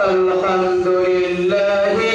الحمد لله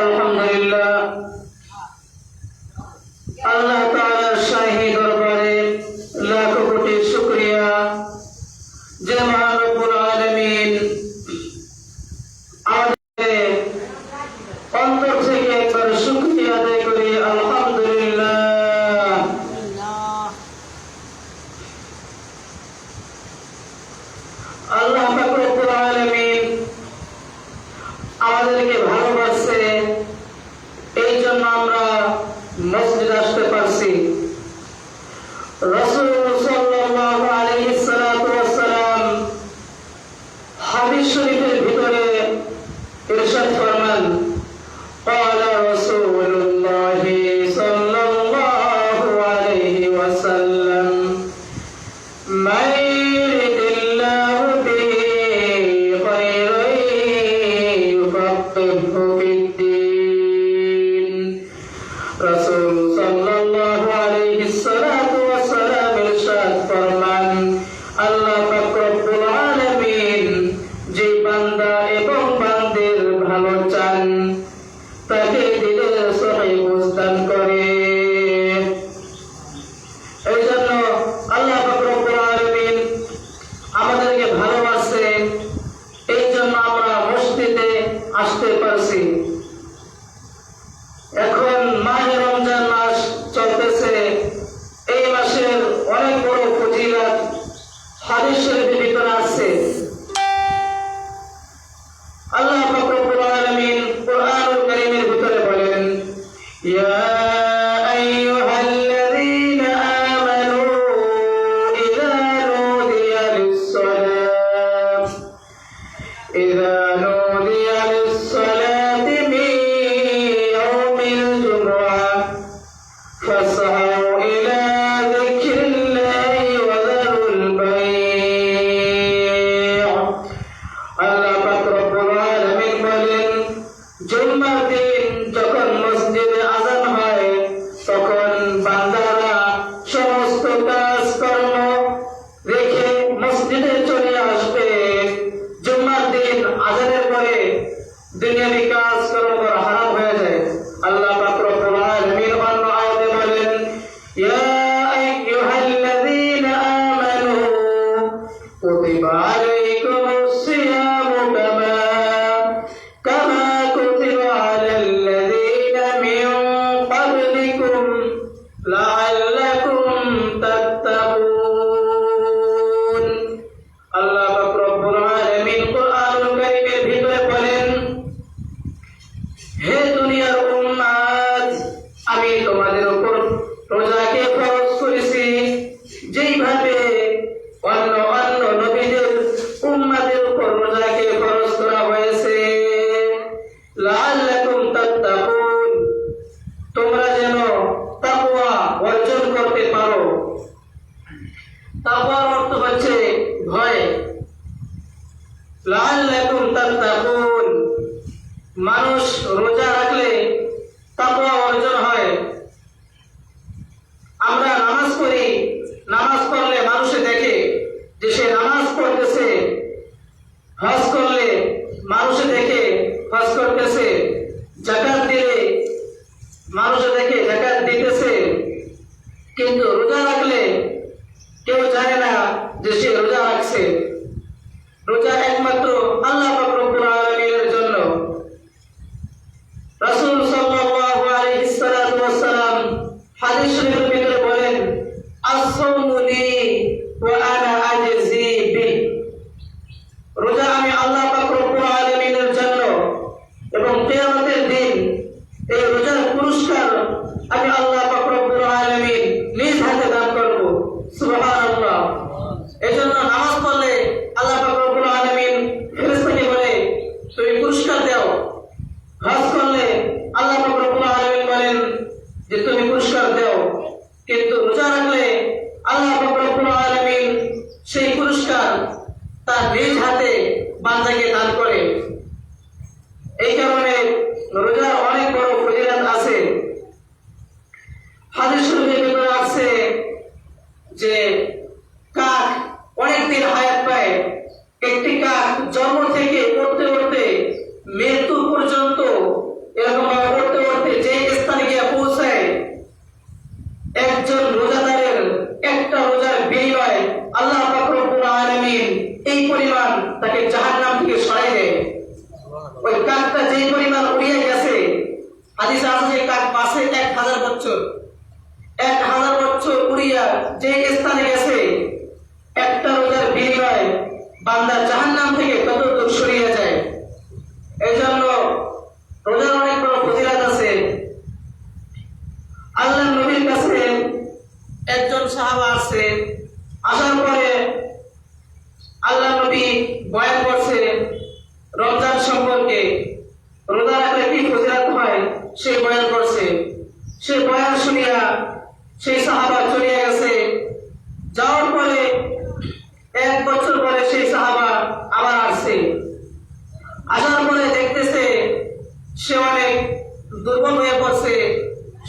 আলহামদুলিল্লাহ। আল্লাহ তাআলা শাহী মানুষে দেখে জাকাত দিতেছে কিন্তু রোজা রাখলে কেউ জানে না যে সে রোজা রাখছে রোজা একমাত্র আল্লাহ পাক রব্বুল আলামিনের জন্য রাসূল সাল্লাল্লাহু আলাইহি সাল্লাতু ওয়াসসালাম হাদিস শরীফের ভিতরে বলেন আস-সাওমু লি ওয়া আনা আজজি বি রোজা আমি আল্লাহ পাক রব্বুল আলামিনের জন্য এবং কিয়ামতের দিন এই রোজার পুরস্কার আমি আল্লাহ পাক রব্বুল আলামিন নিজ হাতে দান করব সুবহানাল্লাহ এজন্য নামাজ পড়লে আল্লাহ পাক রব্বুল আলামিন ফেরেশতাকে বলে তুমি পুরস্কার দাও হজ করলে আল্লাহ পাক রব্বুল আলামিন বলেন যে তুমি পুরস্কার দাও কিন্তু রোজা রাখলে আল্লাহ পাক রব্বুল আলামিন সেই পুরস্কার তার নিজ হাতে বান্দাকে দান করে এই কারণে রোজার অনেক বড় ফজিলত আছে হাদিস শরীফের ভিতরে আছে যে কাক অনেকদিন হায়াত পায় একটি কাক জন্ম থেকে উঠতে উঠতে মৃত্যু পর্যন্ত এরকম ভাবে উঠতে উঠতে যে স্থানে গিয়ে পৌঁছায় একজন রোজাদারের একটা রোজার বিনিময় আল্লাহ পাক রব্বুল আলামিন এই পরিমাণ তাকে জাহান্নাম থেকে সরাই দেয় ওই কাকটা যেই পরিমাণ উড়িয়ে গেছে হাদিসে আছে যে কাক মাসে এক হাজার বছর, এক হাজার বছর উড়িয়া যে স্থানে গেছে, একটা রোজার বিনিময় বান্দা জাহান্নাম থেকে তত দূর সরিয়ে যায়। এই জন্য রোজার অনেক বড় ফজিলাত আছে। আল্লাহ নবীর কাছে একজন সাহাবা আসছে। আসার পরে আল্লাহ নবী বয়ান করছে রমজান সম্পর্কে রোজা রাখলে কি ফজিলাত হয় সেই বয়ান করছে সে বয়ান শুনিয়া সেই সাহাবা চলিয়া গেছে। যাওয়ার পরে এক বছর পরে সেই সাহাবা আবার আসছে। আসার পরে দেখতেছে সে অনেক দুর্বল হয়ে পড়ছে,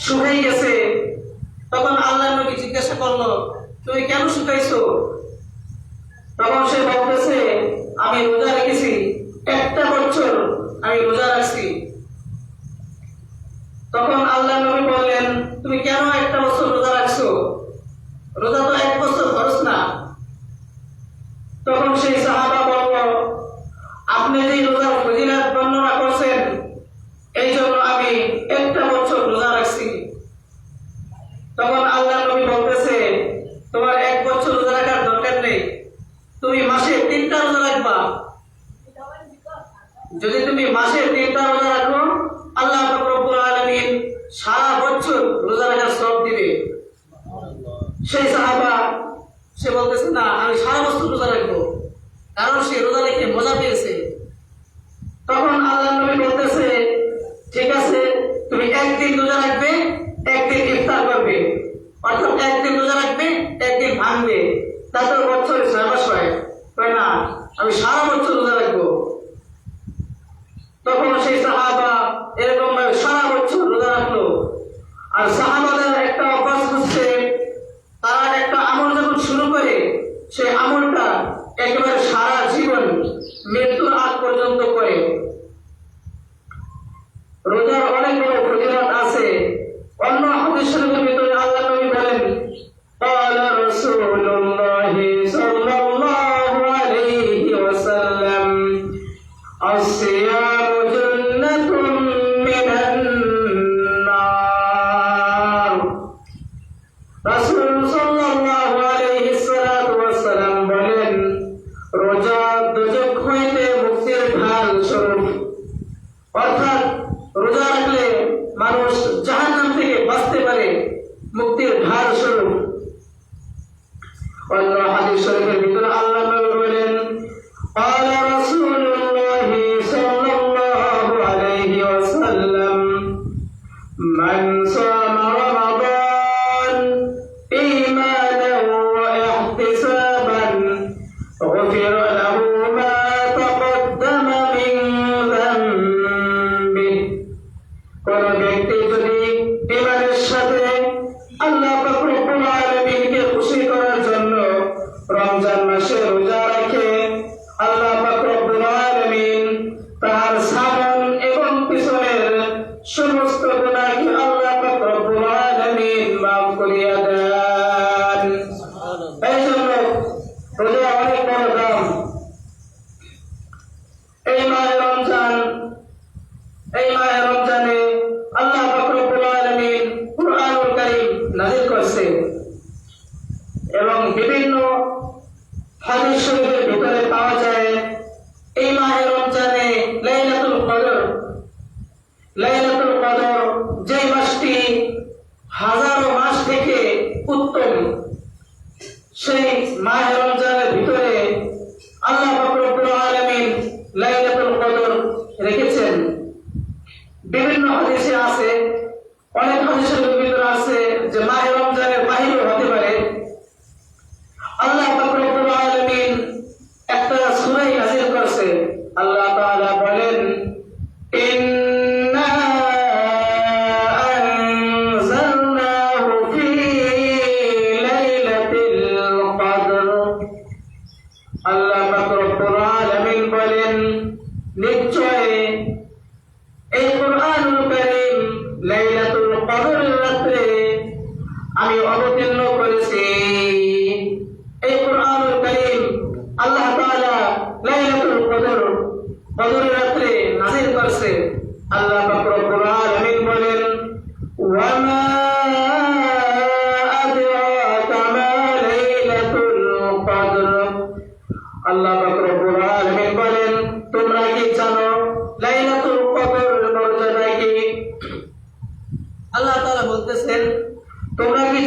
শুকাই গেছে। তখন আল্লাহ নবী জিজ্ঞাসা করল, তুমি কেন শুকাইছো? তখন সে বলতেছে, আমি রোজা রেখেছি, একটা বছর আমি রোজা রাখছি। তখন আল্লাহ নবী বললেন, তুমি কেন একটা বছর রোজা রাখছো? রোজা তো এক বছর খরচ না। তখন সেই সাহাবা বলল, আপনি যে রোজার ফজিলাত বর্ণনা করছেন, এই জন্য আমি একটা বছর রোজা রাখছি। তখন আল্লাহ নবী বলতেছে, তোমার এক বছর রোজা রাখার দরকার নেই। তুমি মাসে তিনটা রোজা রাখবা। যদি তুমি মাসে তিনটা রোজা রাখো, আল্লাহ সারা বছর রোজা রাখার সব দিবে। সেই সাহাবা, সে বলতেছে, না, আমি সারা বছর রোজা রাখব। কারণ সে রোজা রেখে মজা পেয়েছে। তখন আল্লাহ নবী বলতেছে, ঠিক আছে, তুমি একদিন রোজা রাখবে, একদিন ইফতার করবে। অর্থাৎ একদিন রোজা রাখবে, একদিন ভাঙবে। তারপর বছরে ছয় মাস হয় না, আমি সারা বছর রোজা রাখব। তখন সেই সাহাবা Ruega করছে এবং বিভিন্ন হাদিস শরীফের ভিতরে পাওয়া যায়, এই মাহের রমজানে লাইলাতুল কদর। লাইলাতুল কদর যে মাসটি হাজারো মাস থেকে উত্তম, সেই মাহে রমজানের ভিতরে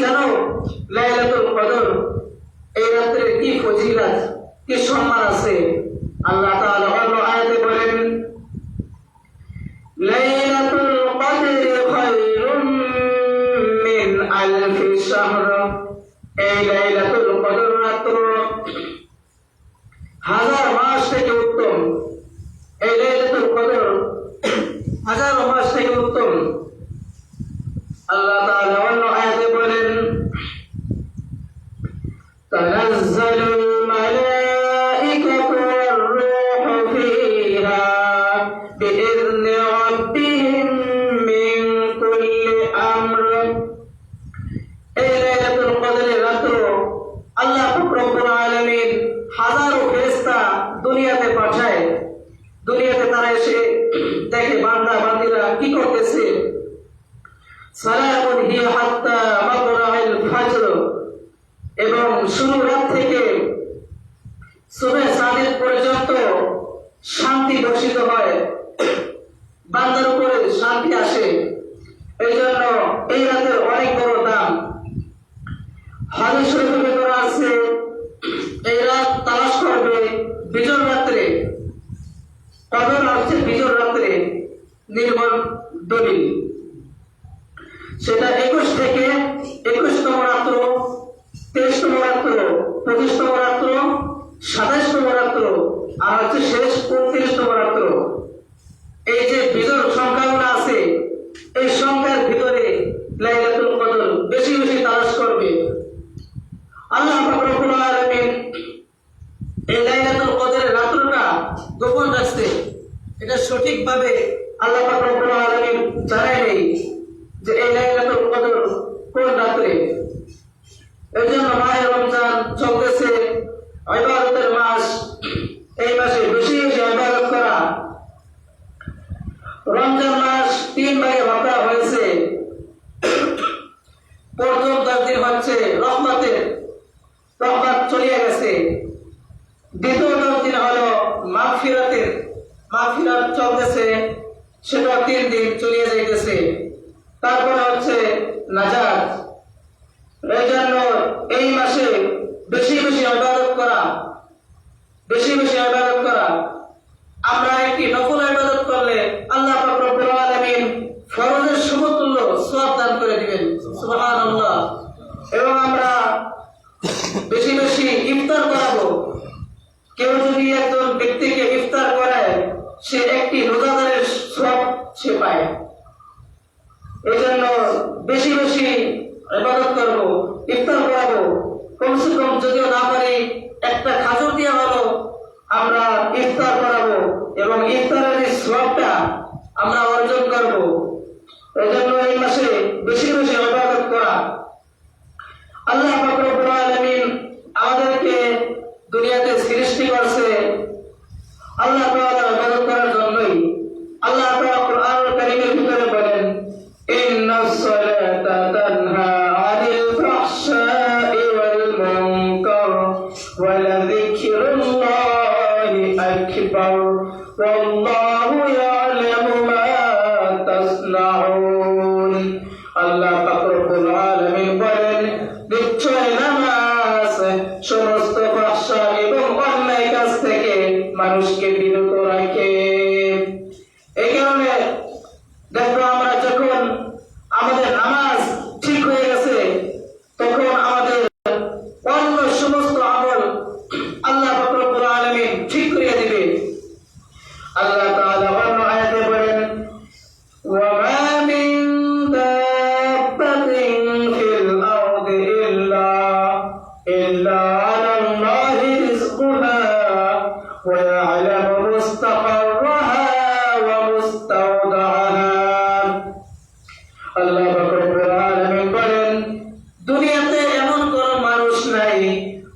জানো, লাইলাতুল কদর, এই রাত্রে কি ফজিলত, কি সম্মান আছে? আল্লাহ তাআলা অন্য আয়াতে বলেন, লাইলাতুল কদর খায়রুম মিন আলফ শাহর। এই লাইলাতুল কদর রাত্র হাজার মাস থেকে উত্তম। এই লাইলাতুল কদর হাজার মাস থেকে উত্তম। আল্লাহ تنزل الملائكة والروح فيها بإذن ربهم من كل أمر. এই লাইলাতুল কদরের রাত্র আল্লাহ রব্বুল আলামিন হাজারো ফেরেশতা দুনিয়াতে পাঠায়। দুনিয়াতে তারা এসে দেখে বান্দা বান্দিরা কি করতেছে? সালাত রহমতের রহমত চলিয়া গেছে। দ্বিতীয় দিন হলো মাগফিরাতের, মাগফিরাত চলতেছে, সেটা তিন দিন চলিয়া যাইতেছে। তারপরে হচ্ছে নাজাত। এই জন্য এই মাসে বেশি বেশি আবাদত করা, বেশি বেশি আবাদত করা। আমরা সে একটি রোজাদারের সব সে পায়। এই জন্য বেশি বেশি ইবাদত করব, ইফতার করাবো। কমসে কম যদিও না পারি, একটা খাজর দিয়ে হলো আমরা ইফতার করাবো এবং ইফতারের এই সবটা আমরা অর্জন করব। জন্য এই মাসে বেশি বেশি ইবাদত করা। আল্লাহ সমস্ত এবং অন্যায় কাজ থেকে মানুষকে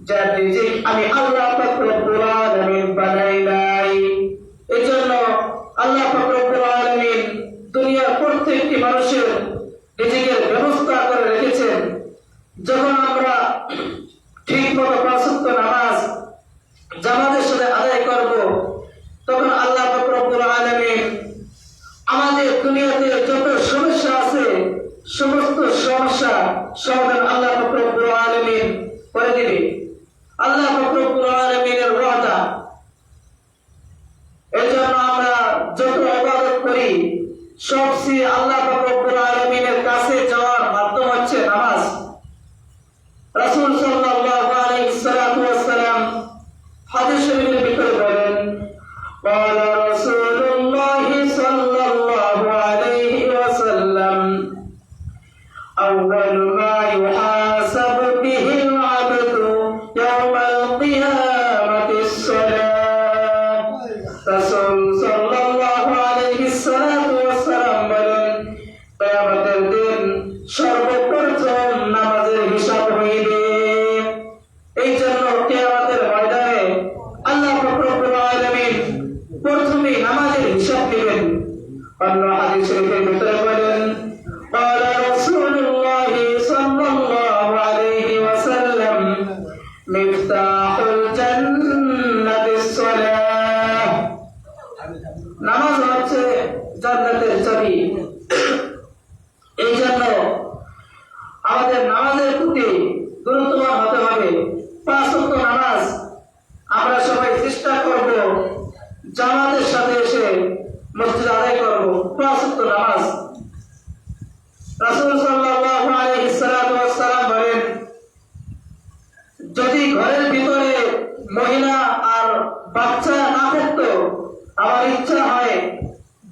that they take. I mean, Allah Mr. মহিলা আর বাচ্চা না থাকতো, আমার ইচ্ছা হয়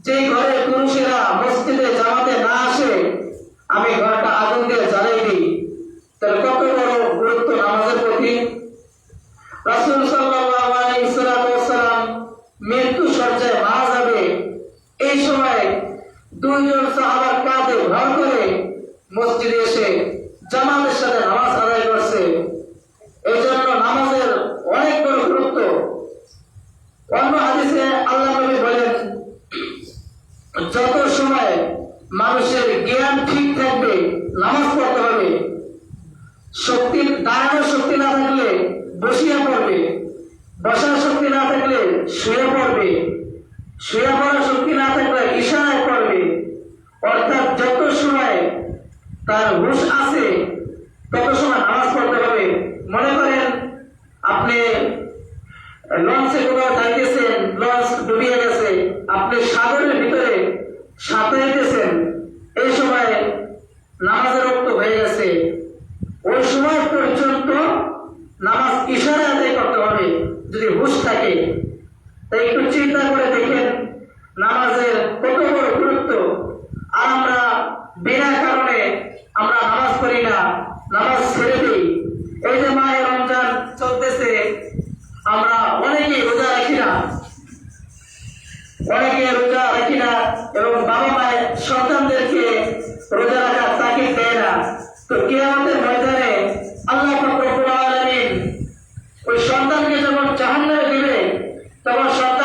যে ঘরে পুরুষেরা মসজিদে জামাতে না আসে, আমি ঘরটা আগুন দিয়ে জ্বালাই দিই। তার কত বড় গুরুত্ব নামাজের প্রতি? রাসুল সাল্লাম মৃত্যু সজ্জায় মা যাবে। এই সময় দুইজন সাহাবার কাঁধে ভর করে মসজিদে এসে জামাতের সাথে সন্তানকে যখন জাহান্নামে দিবে তখন সন্তান